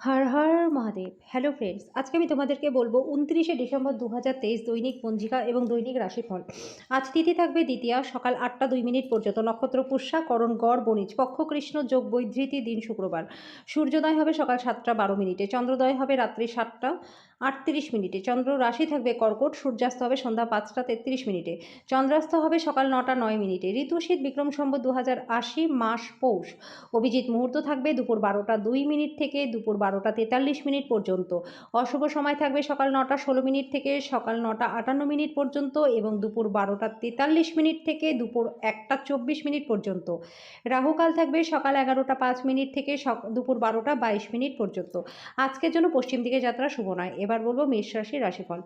হর Har Mahadev. Hello friends আজকে আমি তোমাদেরকে বলব উনত্রিশে ডিসেম্বর দু হাজার তেইশ দৈনিক পঞ্জিকা এবং দৈনিক রাশিফল। আজ তিথি থাকবে দ্বিতীয়া, সকাল আটটা দুই মিনিট পর্যন্ত। নক্ষত্র পুষ্যা, করণ, গড়, বণিজ, পক্ষ, কৃষ্ণ, যোগ বৈধৃতি দিন, শুক্রবার। সূর্যোদয় হবে সকাল সাতটা বারো মিনিটে। চন্দ্রোদয় হবে রাত্রি সাতটা আটত্রিশ মিনিটে। চন্দ্র রাশি থাকবে কর্কট, সূর্যাস্ত হবে সন্ধ্যা পাঁচটা তেত্রিশ মিনিটে। চন্দ্রাস্ত হবে সকাল নটা নয় মিনিটে। ঋতুশীত বিক্রম সম্বত দু হাজার আশি, মাস পৌষ। অভিজিৎ মুহূর্ত থাকবে দুপুর বারোটা দুই মিনিট থেকে দুপুর বারোটা তেতাল্লিশ মিনিট পর্যন্ত। অশুভ সময় থাকবে সকাল নটা ষোলো মিনিট থেকে সকাল নটা আটান্ন মিনিট পর্যন্ত এবং দুপুর বারোটা তেতাল্লিশ মিনিট থেকে দুপুর একটা চব্বিশ মিনিট পর্যন্ত। রাহুকাল থাকবে সকাল এগারোটা পাঁচ মিনিট থেকে দুপুর বারোটা বাইশ মিনিট পর্যন্ত। আজকের জন্য পশ্চিম দিকে যাত্রা শুভ নয়। এবার বলব মেষ রাশির রাশিফল।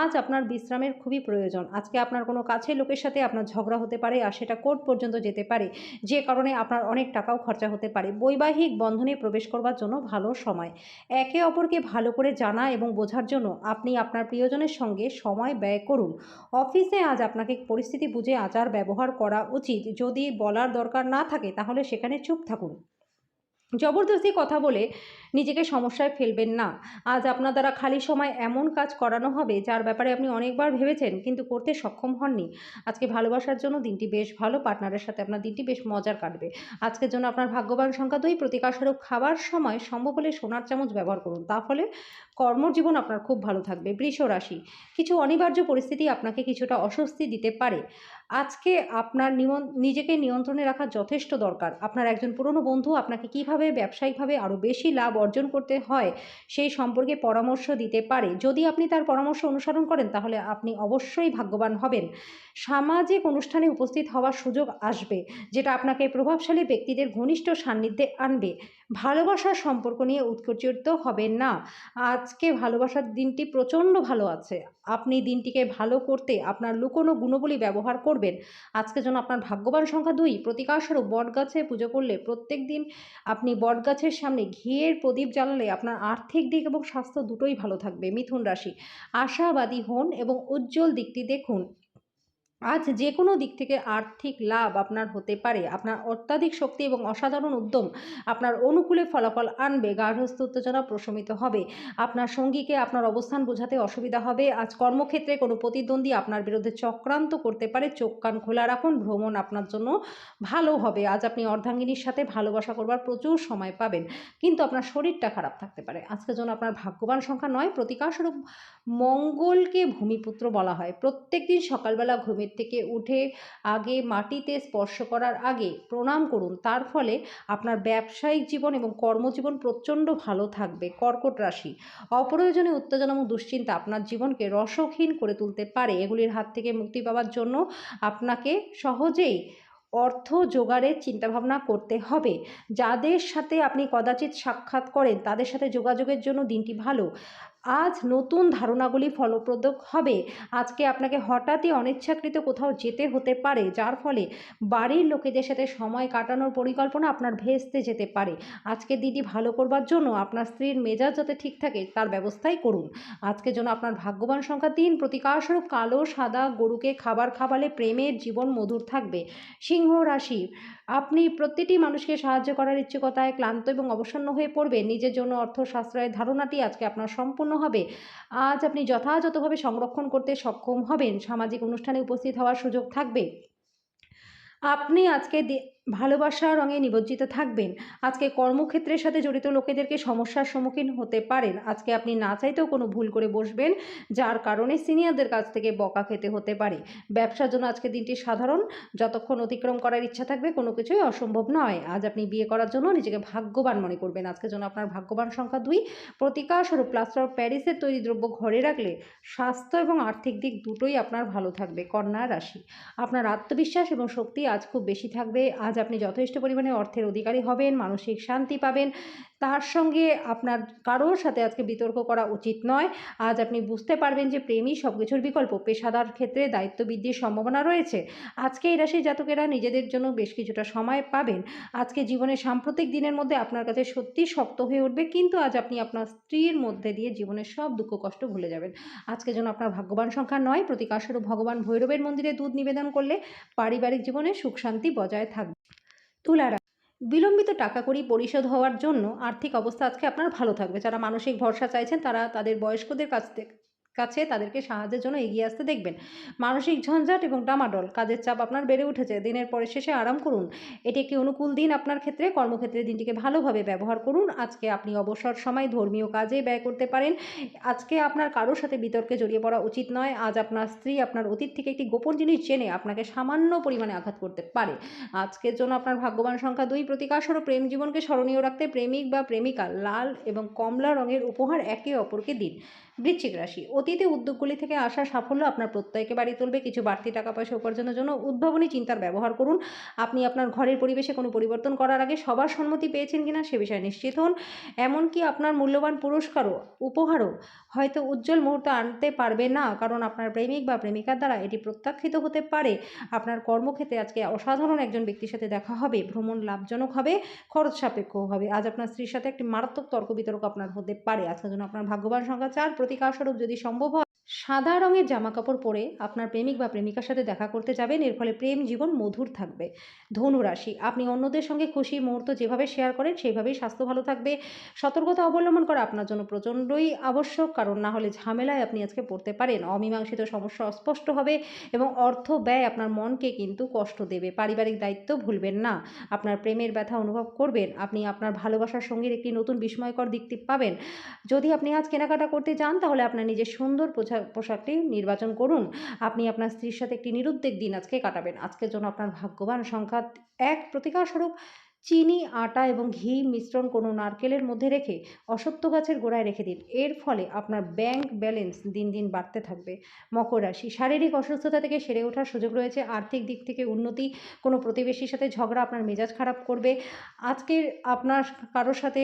আজ আপনার বিশ্রামের খুবই প্রয়োজন। আজকে আপনার কোনো কাছের লোকের সাথে আপনার ঝগড়া হতে পারে আর সেটা কোর্ট পর্যন্ত যেতে পারে। যে কারণে আপনার অনেক টাকাও খরচা হতে পারে। বৈবাহিক বন্ধনে প্রবেশ করবার জন্য ভালো সময়। একে অপরকে ভালো করে জানা এবং বোঝার জন্য আপনি আপনার প্রিয়জনের সঙ্গে সময় ব্যয় করুন। অফিসে আজ আপনাকে পরিস্থিতি বুঝে আচার ব্যবহার করা উচিত। যদি বলার দরকার না থাকে, তাহলে সেখানে চুপ থাকুন। জবরদস্তি কথা বলে নিজেকে সমস্যায় ফেলবেন না। আজ আপনার দ্বারা খালি সময় এমন কাজ করানো হবে, যার ব্যাপারে আপনি অনেকবার ভেবেছেন, কিন্তু করতে সক্ষম হননি। আজকে ভালোবাসার জন্য দিনটি বেশ ভালো, পার্টনারের সাথে আপনার দিনটি বেশ মজার কাটবে। আজকের জন্য আপনার ভাগ্যবান সংখ্যা দুই, প্রতিকারস্বরূপ খাবার সময় সম্ভব হলে সোনার চামচ ব্যবহার করুন। তা ফলে কর্মজীবন আপনার খুব ভালো থাকবে। বৃষ রাশি, কিছু অনিবার্য পরিস্থিতি আপনাকে কিছুটা অস্বস্তি দিতে পারে। আজকে আপনার নিজেকে নিয়ন্ত্রণে রাখা যথেষ্ট দরকার। আপনার একজন পুরনো বন্ধু আপনাকে কীভাবে, ব্যবসায়িকভাবে আরও বেশি লাভ অর্জন করতে হয়, সেই সম্পর্কে পরামর্শ দিতে পারে। যদি আপনি তার পরামর্শ অনুসরণ করেন, তাহলে আপনি অবশ্যই ভাগ্যবান হবেন। সামাজিক অনুষ্ঠানে উপস্থিত হওয়ার সুযোগ আসবে, যেটা আপনাকে প্রভাবশালী ব্যক্তিদের ঘনিষ্ঠ সান্নিধ্যে আনবে। ভালোবাসার সম্পর্ক নিয়ে উৎকর্চিত হবেন না। আজকে ভালোবাসার দিনটি প্রচণ্ড ভালো আছে। আপনি দিনটিকে ভালো করতে আপনার লুকোনো গুণবলী ব্যবহার করবেন। আজকে যেন আপনার ভাগ্যবান সংখ্যা দুই প্রতিকারস্বরূপ বটগাছে পুজো করলে প্রত্যেক দিন আপনি বটগাছের সামনে ঘিয়ের প্রদীপ জ্বালালে আপনার আর্থিক দিক এবং স্বাস্থ্য দুটোই ভালো থাকবে। মিথুন রাশি, আশাবাদী হন এবং উজ্জ্বল দিকটি দেখুন। আজ যে কোনো দিক থেকে আর্থিক লাভ আপনার হতে পারে। আপনার অত্যাধিক শক্তি এবং অসাধারণ উদ্যম আপনার অনুকূলে ফলাফল আনবে, গার্হস্থ্য উত্তেজনা প্রশমিত হবে। আপনার সঙ্গীকে আপনার অবস্থান বোঝাতে অসুবিধা হবে। আজ কর্মক্ষেত্রে কোনো প্রতিদ্বন্দ্বী আপনার বিরুদ্ধে চক্রান্ত করতে পারে। চোখ কান খোলা রাখুন, ভ্রমণ আপনার জন্য ভালো হবে। আজ আপনি অর্ধাঙ্গিনীর সাথে ভালোবাসা করবার প্রচুর সময় পাবেন, কিন্তু আপনার শরীরটা খারাপ থাকতে পারে। আজকের জন্য আপনার ভাগ্যবান সংখ্যা নয় প্রতিকারস্বরূপ মঙ্গলকে ভূমিপুত্র বলা হয়। প্রত্যেক দিন সকালবেলা ঘুমের থেকে উঠে আগে মাটিতে স্পর্শ করার আগে প্রণাম করুন। তার ফলে আপনার ব্যবসায়িক জীবন এবং কর্মজীবন প্রচণ্ড ভালো থাকবে। কর্কট রাশি। অপ্রয়োজনে উত্তেজনা এবং দুশ্চিন্তা আপনার জীবনকে রসহীন করে তুলতে পারে। এগুলির হাত থেকে মুক্তি পাওয়ার জন্য আপনাকে সহজেই অর্থ জোগাড়ের চিন্তাভাবনা করতে হবে। যাদের সাথে আপনি কদাচিৎ সাক্ষাৎ করেন, তাদের সাথে যোগাযোগের জন্য দিনটি ভালো। আজ নতুন ধারণাগুলি ফলপ্রদ হবে। আজকে আপনাকে হঠাৎই অনিচ্ছাকৃত কোথাও যেতে হতে পারে, যার ফলে বাড়ির লোকেদের সাথে সময় কাটানোর পরিকল্পনা আপনার ভেস্তে যেতে পারে। আজকে দিনটি ভালো করবার জন্য আপনার স্ত্রীর মেজাজ যাতে ঠিক থাকে, তার ব্যবস্থাই করুন। আজকে জন্য আপনার ভাগ্যবান সংখ্যা তিন প্রতিকারস্বরূপ কালো, সাদা গরুকে খাবার খাওয়ালে প্রেমের জীবন মধুর থাকবে। সিংহ রাশি আপনি প্রতিটি মানুষকে সাহায্য করার ইচ্ছুকতায় ক্লান্ত এবং অবসন্ন হয়ে পড়বে নিজের জন্য অর্থ সাশ্রয়ের ধারণাটি আজকে আপনার সম্পূর্ণ হবে। আজ আপনি যথাযথভাবে সংরক্ষণ করতে সক্ষম হবেন। সামাজিক অনুষ্ঠানে উপস্থিত হওয়ার সুযোগ থাকবে। আপনি আজকে ভালোবাসার রঙে নিমজ্জিত থাকবেন। আজকে কর্মক্ষেত্রের সাথে জড়িত লোকেদেরকে সমস্যার সম্মুখীন হতে পারেন। আজকে আপনি না চাইতেও কোনো ভুল করে বসবেন, যার কারণে সিনিয়রদের কাছ থেকে বকা খেতে হতে পারে। ব্যবসার জন্য আজকে দিনটি সাধারণ। যতক্ষণ অতিক্রম করার ইচ্ছা থাকবে, কোনো কিছুই অসম্ভব নয়। আজ আপনি বিয়ে করার জন্য নিজেকে ভাগ্যবান মনে করবেন। আজকের জন্য আপনার ভাগ্যবান সংখ্যা দুই। প্রতিকারস্বরূপ প্লাস্টার অফ প্যারিসের তৈরি দ্রব্য ঘরে রাখলে স্বাস্থ্য এবং আর্থিক দিক দুটোই আপনার ভালো থাকবে, কন্যা রাশি। আপনার আত্মবিশ্বাস এবং শক্তি আজ খুব বেশি থাকবে। আজ আপনি যথেষ্ট পরিমাণে অর্থের অধিকারী হবেন মানসিক শান্তি পাবেন। তার সঙ্গে আপনার কারোর সাথে আজকে বিতর্ক করা উচিত নয়। আজ আপনি বুঝতে পারবেন যে প্রেমই সব কিছুর বিকল্প। পেশাদার ক্ষেত্রে দায়িত্ব বৃদ্ধির সম্ভাবনা রয়েছে। আজকে এই রাশির জাতকেরা নিজেদের জন্য বেশ কিছুটা সময় পাবেন। আজকে জীবনের সাম্প্রতিক দিনের মধ্যে আপনার কাছে সত্যি শক্ত হয়ে উঠবে, কিন্তু আজ আপনি আপনার স্ত্রীর মধ্যে দিয়ে জীবনের সব দুঃখ কষ্ট ভুলে যাবেন। আজকে যেন আপনার ভাগ্যবান সংখ্যা নয় প্রতিকারস্বরূপ ভগবান ভৈরবের মন্দিরে দুধ নিবেদন করলে পারিবারিক জীবনে সুখ শান্তি বজায় থাকবে। তুলা রাশি বিলম্বিত টাকা করি পরিশোধ হওয়ার জন্য আর্থিক অবস্থা আজকে আপনার ভালো থাকবে। যারা মানসিক ভরসা চাইছেন, তারা তাদের বয়স্কদের কাছ থেকে কাছে তাদেরকে সাহায্যের জন্য এগিয়ে আসতে দেখবেন। মানসিক ঝঞ্ঝাট এবং ডামাডোল, কাজের চাপ আপনার বেড়ে উঠেছে। দিনের পরে শেষে আরাম করুন। এটি একটি অনুকূল দিন আপনার ক্ষেত্রে। কর্মক্ষেত্রে দিনটিকে ভালোভাবে ব্যবহার করুন। আজকে আপনি অবসর সময় ধর্মীয় কাজে ব্যয় করতে পারেন। আজকে আপনার কারোর সাথে বিতর্কে জড়িয়ে পড়া উচিত নয়। আজ আপনার স্ত্রী আপনার অতীত থেকে একটি গোপন জিনিস জেনে আপনাকে সামান্য পরিমাণে আঘাত করতে পারে। আজকের জন্য আপনার ভাগ্যবান সংখ্যা দুই। প্রতিকাশর প্রেম জীবনকে স্মরণীয় রাখতে প্রেমিক বা প্রেমিকা লাল এবং কমলা রঙের উপহার একে অপরকে দিন। বৃশ্চিক রাশি। অতীতে উদ্যোগগুলি থেকে আসা সাফল্য আপনার প্রত্যয়কে বাড়িয়ে তুলবে। কিছু বাড়তি টাকা পয়সা উপার্জনের জন্য উদ্ভাবনী চিন্তার ব্যবহার করুন। আপনি আপনার ঘরের পরিবেশে কোনো পরিবর্তন করার আগে সবার সম্মতি পেয়েছেন কিনা সে বিষয়ে নিশ্চিত হন। এমনকি আপনার মূল্যবান পুরস্কারও, উপহারও হয়তো উজ্জ্বল মুহূর্ত আনতে পারবে না। কারণ আপনার প্রেমিক বা প্রেমিকার দ্বারা এটি প্রত্যাখ্যিত হতে পারে। আপনার কর্মক্ষেত্রে আজকে অসাধারণ একজন ব্যক্তির সাথে দেখা হবে। ভ্রমণ লাভজনক হবে, খরচ সাপেক্ষ হবে। আজ আপনার স্ত্রীর সাথে একটি মারাত্মক তর্ক বিতর্ক আপনার হতে পারে। আজকের জন্য আপনার ভাগ্যবান সংখ্যা চার। প্রতিকারস্বরূপ যদি সম্ভব হয় সাদা রঙের জামা কাপড় পরে আপনার প্রেমিক বা প্রেমিকার সাথে দেখা করতে যাবেন। এর ফলে প্রেম জীবন মধুর থাকবে। ধনু রাশি, আপনি অন্যদের সঙ্গে খুশি মুহূর্ত যেভাবে শেয়ার করেন, সেইভাবেই স্বাস্থ্য ভালো থাকবে। সতর্কতা অবলম্বন করা আপনার জন্য প্রচণ্ডই আবশ্যক, কারণ না হলে ঝামেলায় আপনি আজকে পড়তে পারেন। অমীমাংসিত সমস্যা অস্পষ্ট হবে এবং অর্থ ব্যয় আপনার মনকে কিন্তু কষ্ট দেবে। পারিবারিক দায়িত্ব ভুলবেন না। আপনার প্রেমের ব্যথা অনুভব করবেন। আপনি আপনার ভালোবাসার সঙ্গীর একটি নতুন বিস্ময়কর দিকটি পাবেন। যদি আপনি আজ কেনাকাটা করতে যান, তাহলে আপনার নিজের সুন্দর পোশাক পোশাকটি নির্বাচন করুন। আপনি আপনার স্ত্রীর সাথে একটি নিরুদ্বেগ দিন আজকে কাটাবেন। আজকের জন্য আপনার ভাগ্যবান সংখ্যা এক প্রতিকারস্বরূপ। চিনি, আটা এবং ঘি মিশ্রণ কোনো নারকেলের মধ্যে রেখে অসত্য গাছের গোড়ায় রেখে দিন। এর ফলে আপনার ব্যাংক ব্যালেন্স দিন দিন বাড়তে থাকবে। মকর রাশি, শারীরিক অসুস্থতা থেকে সেরে ওঠার সুযোগ রয়েছে। আর্থিক দিক থেকে উন্নতি, কোনো প্রতিবেশীর সাথে ঝগড়া আপনার মেজাজ খারাপ করবে। আজকের আপনার কারোর সাথে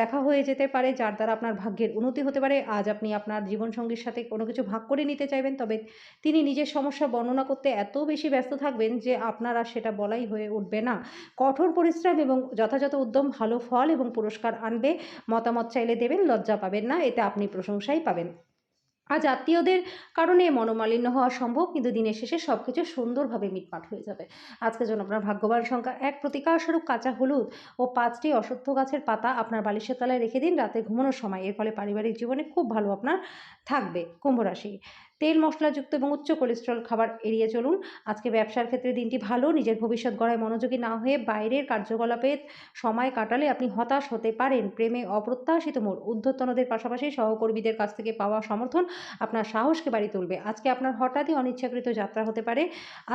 দেখা হয়ে যেতে পারে, যার দ্বারা আপনার ভাগ্যের উন্নতি হতে পারে। আজ আপনি আপনার জীবনসঙ্গীর সাথে কোনো কিছু ভাগ করে নিতে চাইবেন, তবে তিনি নিজের সমস্যা বর্ণনা করতে এত বেশি ব্যস্ত থাকবেন যে আপনার আর সেটা বলাই হয়ে উঠবে না। কঠোর পরিশ্রম এবং যথাযথ উদ্যম, ভালো ফল এবং পুরস্কার আনবে, মতামত চাইলে দেবেন, লজ্জা পাবেন না, এতে আপনি প্রশংসাই পাবেন। আজ আত্মীয়দের কারণে মনোমালিন্য হওয়া সম্ভব, কিন্তু দিনের শেষে সব কিছু সুন্দরভাবে মিটমাট হয়ে যাবে। আজকের জন্য আপনার ভাগ্যবান সংখ্যা এক, প্রতিকারস্বরূপ কাঁচা হলুদ ও পাঁচটি অশ্বত্থ গাছের পাতা আপনার বালিশের তলায় রেখে দিন, রাতে ঘুমানোর সময়। এর ফলে পারিবারিক জীবনে খুব ভালো আপনার থাকবে। কুম্ভ রাশি তেল, মশলাযুক্ত এবং উচ্চ কোলেস্ট্রল খাবার এড়িয়ে চলুন। আজকে ব্যবসার ক্ষেত্রে দিনটি ভালো, নিজের ভবিষ্যৎ গড়ায় মনোযোগী না হয়ে বাইরের কার্যকলাপে সময় কাটালে আপনি হতাশ হতে পারেন। প্রেমে অপ্রত্যাশিত মোড়, ঊর্ধ্বতনদের পাশাপাশি সহকর্মীদের কাছ থেকে পাওয়া সমর্থন আপনার সাহসকে বাড়ি তুলবে। আজকে আপনার হঠাৎই অনিচ্ছাকৃত যাত্রা হতে পারে।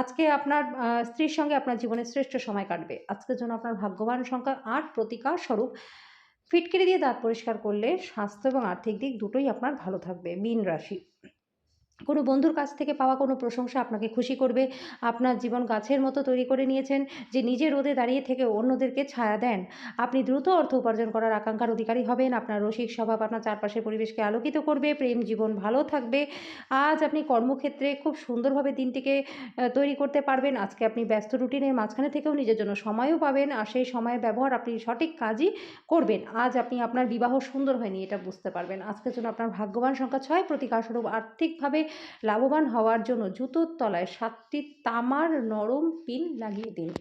আজকে আপনার স্ত্রীর সঙ্গে আপনার জীবনের শ্রেষ্ঠ সময় কাটবে। আজকের জন্য আপনার ভাগ্যবান সংখ্যা আট প্রতিকার স্বরূপ। ফিটকিরি দিয়ে দাঁত পরিষ্কার করলে স্বাস্থ্য এবং আর্থিক দিক দুটোই আপনার ভালো থাকবে। মীন রাশি। কোনো বন্ধুর কাছ থেকে পাওয়া কোনো প্রশংসা আপনাকে খুশি করবে। আপনার জীবন গাছের মতো তৈরি করে নিয়েছেন, যে নিজে রোদে দাঁড়িয়ে থেকে অন্যদেরকে ছায়া দেন। আপনি দ্রুত অর্থ উপার্জন করার আকাঙ্ক্ষার অধিকারী হবেন। আপনার রসিক স্বভাব আপনার চারপাশের পরিবেশকে আলোকিত করবে। প্রেম জীবন ভালো থাকবে। আজ আপনি কর্মক্ষেত্রে খুব সুন্দরভাবে দিনটিকে তৈরি করতে পারবেন। আজকে আপনি ব্যস্ত রুটিনের মাঝখানে থেকেও নিজের জন্য সময়ও পাবেন আর সেই সময়ের ব্যবহার আপনি সঠিক কাজই করবেন। আজ আপনি আপনার বিবাহ সুন্দর হয়নি, এটা বুঝতে পারবেন। আজকের জন্য আপনার ভাগ্যবান সংখ্যা ছয়। প্রতিকারস্বরূপ আর্থিকভাবে লাভবান হওয়ার জন্য জুতোর তলায় সাতটি তামার নরম পিন লাগিয়ে দিন।